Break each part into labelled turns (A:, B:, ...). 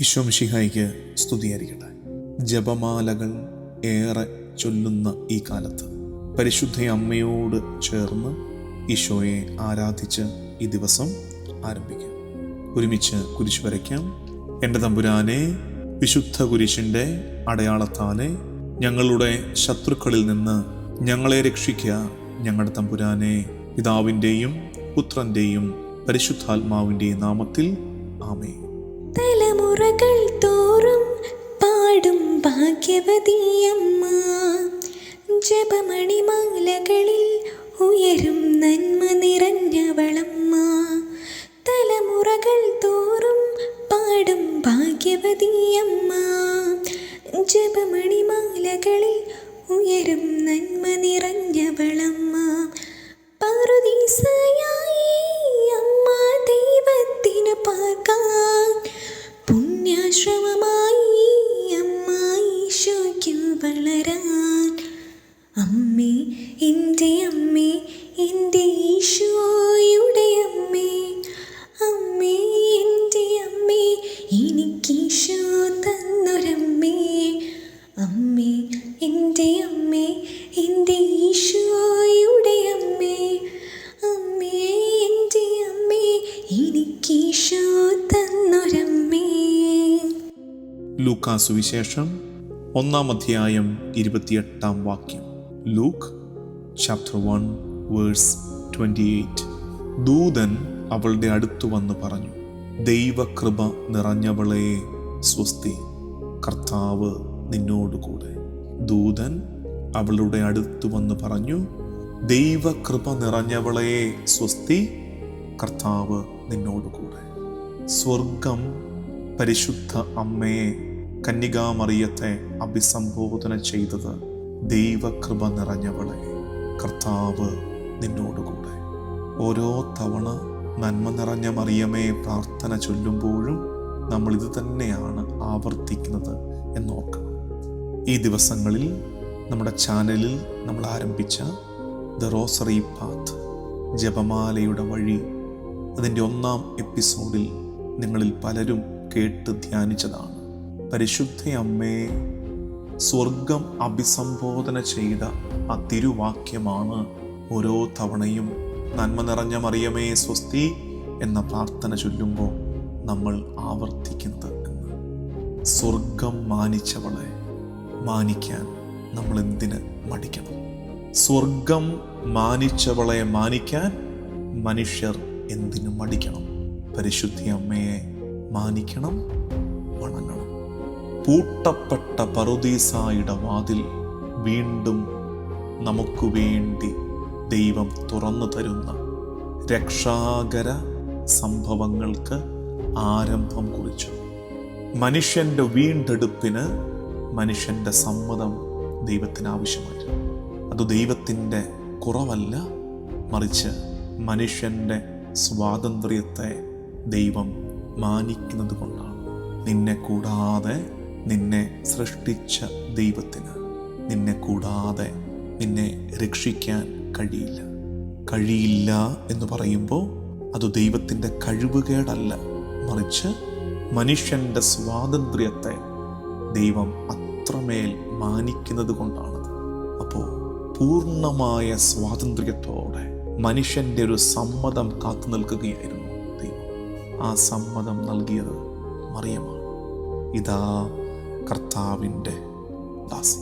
A: ഈശോമിഷിഹായിക്ക് സ്തുതിയായിരിക്കട്ടെ. ജപമാലകൾ ഏറെ ചൊല്ലുന്ന ഈ കാലത്ത് പരിശുദ്ധ അമ്മയോട് ചേർന്ന് ഈശോയെ ആരാധിച്ച് ഈ ദിവസം ആരംഭിക്കാം. ഒരുമിച്ച് കുരിശ് വരയ്ക്കാം. എന്റെ തമ്പുരാനെ വിശുദ്ധ കുരിശിന്റെ അടയാളത്താലെ ഞങ്ങളുടെ ശത്രുക്കളിൽ നിന്ന് ഞങ്ങളെ രക്ഷിക്കുക ഞങ്ങളുടെ തമ്പുരാനെ പിതാവിന്റെയും പുത്രന്റെയും പരിശുദ്ധാത്മാവിന്റെയും നാമത്തിൽ ആമേ
B: തലമുറകൾ തോറും പാടും ഭാഗ്യവതിയമ്മ. ജപമണിമാലകളിൽ ഉയരും അമ്മേ എന്റെ അമ്മേ എന്റെ ഈശോയുടെ അമ്മേ. അമ്മേ എന്റെ അമ്മേ എനിക്കീശോ തന്നൊരമ്മേ. അമ്മേ എന്റെ അമ്മേ എന്റെ ഈശോയുടെ അമ്മേ. അമ്മേ എന്റെ അമ്മേ എനിക്കീശോ തന്നൊരമ്മേ.
A: ലൂക്കാ സുവിശേഷം ഒന്നാം അധ്യായം ഇരുപത്തിയെട്ടാം വാക്യം. Luke chapter one verse twenty eight ദൂതൻ അവളുടെ അടുത്തു വന്ന് പറഞ്ഞു ദൈവകൃപ നിറഞ്ഞവളെ സ്വസ്തി കർത്താവ് നിന്നോടുകൂടെ ദൂതൻ അവളുടെ അടുത്തു വന്ന് പറഞ്ഞു ദൈവകൃപ നിറഞ്ഞവളെ സ്വസ്തി കർത്താവ് നിന്നോടുകൂടെ സ്വർഗം പരിശുദ്ധ അമ്മയെ കന്യകാമറിയത്തെ അഭിസംബോധന ചെയ്തത് ദൈവകൃപ നിറഞ്ഞവളെ കർത്താവ് നിന്നോടുകൂടെ ഓരോ തവണ നന്മ നിറഞ്ഞ മറിയമേ പ്രാർത്ഥന ചൊല്ലുമ്പോഴും നമ്മൾ ഇത് തന്നെയാണ് ആവർത്തിക്കുന്നത് എന്നോർക്കണം. ഈ ദിവസങ്ങളിൽ നമ്മുടെ ചാനലിൽ നമ്മൾ ആരംഭിച്ച ദ റോസറി പാത്ത് ജപമാലയുടെ വഴി അതിന്റെ ഒന്നാം എപ്പിസോഡിൽ നിങ്ങളിൽ പലരും കേട്ട് ധ്യാനിച്ചതാണ്. പരിശുദ്ധ അമ്മയെ സ്വർഗം അഭിസംബോധന ചെയ്ത ആ തിരുവാക്യമാണ് ഓരോ തവണയും നന്മ നിറഞ്ഞ മറിയമേ സ്വസ്തി എന്ന പ്രാർത്ഥന ചൊല്ലുമ്പോൾ നമ്മൾ ആവർത്തിക്കുന്നത് എന്ന്. സ്വർഗം മാനിച്ചവളെ മാനിക്കാൻ നമ്മൾ എന്തിന് മടിക്കണം? സ്വർഗം മാനിച്ചവളെ മാനിക്കാൻ മനുഷ്യർ എന്തിനു മടിക്കണം? പരിശുദ്ധി അമ്മയെ മാനിക്കണം വണങ്ങണം. പൂട്ടപ്പെട്ട പറുദീസായുടെ വാതിൽ വീണ്ടും നമുക്ക് വേണ്ടി ദൈവം തുറന്നു തരുന്ന രക്ഷാകര സംഭവങ്ങൾക്ക് ആരംഭം കുറിച്ചു. മനുഷ്യന്റെ വീണ്ടെടുപ്പിന് മനുഷ്യന്റെ സമ്മതം ദൈവത്തിന് ആവശ്യമായിരുന്നു അത് ദൈവത്തിന്റെ കുറവല്ല മറിച്ച് മനുഷ്യന്റെ സ്വാതന്ത്ര്യത്തെ ദൈവം മാനിക്കുന്നത് കൊണ്ടാണ് നിന്നെ കൂടാതെ നിന്നെ സൃഷ്ടിച്ച ദൈവത്തിന്. നിന്നെ കൂടാതെ നിന്നെ രക്ഷിക്കാൻ കഴിയില്ല. കഴിയില്ല എന്ന് പറയുമ്പോൾ അത് ദൈവത്തിന്റെ കഴിവുകേടല്ല. മറിച്ച് മനുഷ്യന്റെ സ്വാതന്ത്ര്യത്തെ ദൈവം അത്രമേൽ മാനിക്കുന്നത് കൊണ്ടാണത്. അപ്പോൾ പൂർണമായ സ്വാതന്ത്ര്യത്തോടെ മനുഷ്യന്റെ ഒരു സമ്മതം കാത്തു നിൽക്കുകയായിരുന്നു ദൈവം. ആ സമ്മതം നൽകിയത് മറിയമാണ്. ഇതാ കർത്താവിന്റെ ദാസി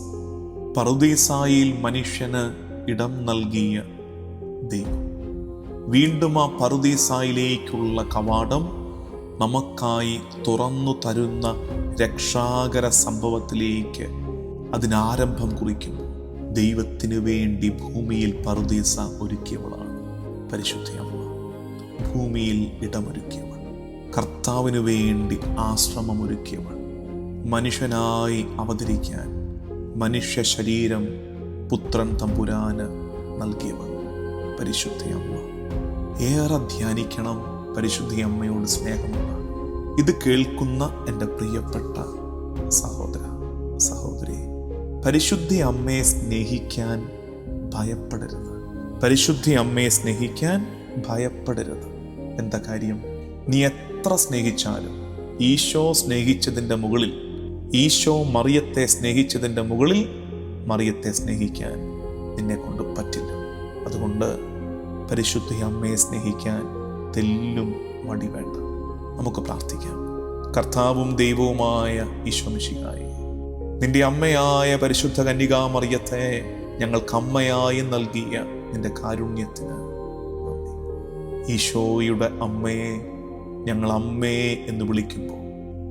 A: പറുദീസായിൽ മനുഷ്യന് ഇടം നൽകിയ ദൈവം. വീണ്ടും ആ പറുദീസായിലേക്കുള്ള കവാടം നമുക്കായി തുറന്നു തരുന്ന രക്ഷാകര സംഭവത്തിലേക്ക് അതിനാരംഭം കുറിക്കുന്നു. ദൈവത്തിന് വേണ്ടി ഭൂമിയിൽ പറുദീസ ഒരുക്കിയവളാണ് പരിശുദ്ധ അമ്മ. ഭൂമിയിൽ ഇടമൊരുക്കിയവൾ. കർത്താവിന് വേണ്ടി ആശ്രമമൊരുക്കിയവൾ. മനുഷ്യനായി അവതരിക്കാൻ മനുഷ്യ ശരീരം പുത്രൻ തമ്പുരാന് നൽകിയവർ പരിശുദ്ധയമ്മ ഏറെ ധ്യാനിക്കണം പരിശുദ്ധയമ്മയോട് സ്നേഹമുള്ള. ഇത് കേൾക്കുന്ന എന്റെ പ്രിയപ്പെട്ട സഹോദര സഹോദരി പരിശുദ്ധി അമ്മയെ സ്നേഹിക്കാൻ ഭയപ്പെടരുത്. പരിശുദ്ധി അമ്മയെ സ്നേഹിക്കാൻ ഭയപ്പെടരുത്. എന്താ കാര്യം? നീ എത്ര സ്നേഹിച്ചാലും ഈശോ സ്നേഹിച്ചതിന്റെ മുകളിൽ ഈശോ മറിയത്തെ സ്നേഹിച്ചതിന്റെ മുകളിൽ മറിയത്തെ സ്നേഹിക്കാൻ നിന്നെ കൊണ്ട് പറ്റില്ല. അതുകൊണ്ട് പരിശുദ്ധ അമ്മയെ സ്നേഹിക്കാൻ തെല്ലും മടി വേണ്ട. നമുക്ക് പ്രാർത്ഥിക്കാം. കർത്താവും ദൈവവുമായ ഈശ്വമിഷികായി നിന്റെ അമ്മയായ പരിശുദ്ധ കന്യകാമറിയത്തെ ഞങ്ങൾക്ക് അമ്മയായി നൽകിയ നിന്റെ കാരുണ്യത്തിന് ഈശോയുടെ അമ്മയെ ഞങ്ങൾ അമ്മയെ എന്ന് വിളിക്കുമ്പോൾ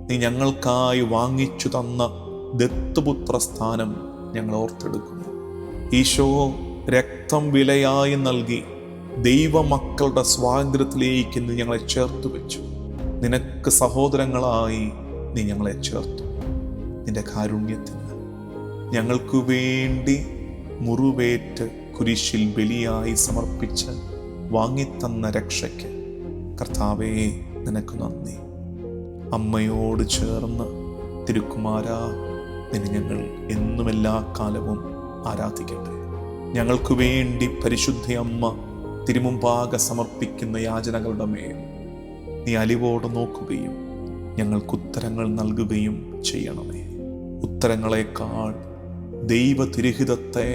A: നീ ഞങ്ങൾക്കായി വാങ്ങിച്ചു തന്ന ദത്തുപുത്ര സ്ഥാനം ഞങ്ങൾ ഓർത്തെടുക്കുന്നു. ഈശോ രക്തം വിലയായി നൽകി ദൈവമക്കളുടെ സ്വാതന്ത്ര്യത്തിലേക്ക് നീ ഞങ്ങളെ ചേർത്ത് വെച്ചു. നിനക്ക് സഹോദരങ്ങളായി നീ ഞങ്ങളെ ചേർത്തു. നിന്റെ കാരുണ്യത്തിന് ഞങ്ങൾക്കു വേണ്ടി മുറിവേറ്റ് കുരിശിൽ ബലിയായി സമർപ്പിച്ച് വാങ്ങിത്തന്ന രക്ഷയ്ക്ക് കർത്താവേ നിനക്ക് നന്ദി. അമ്മയോട് ചേർന്ന് തിരുക്കുമാര നിന്നെ ഞങ്ങൾ എന്നും എല്ലാ കാലവും ആരാധിക്കട്ടെ. ഞങ്ങൾക്ക് വേണ്ടി പരിശുദ്ധ അമ്മ തിരുമുമ്പാകെ സമർപ്പിക്കുന്ന യാചനകളുടെ മേൽ നീ അലിവോട് നോക്കുകയും ഞങ്ങൾക്ക് ഉത്തരങ്ങൾ നൽകുകയും ചെയ്യണമേ. ഉത്തരങ്ങളെക്കാൾ ദൈവ തിരുഹിതത്തെ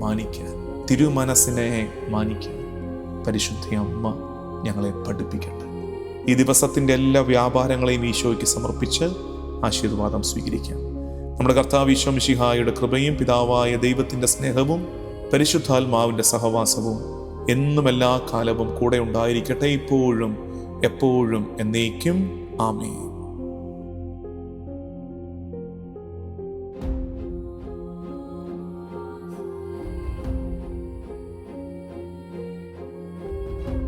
A: മാനിക്കാൻ തിരുമനസ്സിനെ മാനിക്കാൻ പരിശുദ്ധ അമ്മ ഞങ്ങളെ പഠിപ്പിക്കട്ടെ. ഈ ദിവസത്തിന്റെ എല്ലാ വ്യാപാരങ്ങളെയും ഈശോയ്ക്ക് സമർപ്പിച്ച് ആശീർവാദം സ്വീകരിക്കാം. നമ്മുടെ കർത്താവ് ഈശോ മിഷിഹായുടെ കൃപയും പിതാവായ ദൈവത്തിന്റെ സ്നേഹവും പരിശുദ്ധാത്മാവിന്റെ സഹവാസവും എന്നും എല്ലാ കാലവും കൂടെ ഉണ്ടായിരിക്കട്ടെ ഇപ്പോഴും എപ്പോഴും എന്നേക്കും. ആമേൻ.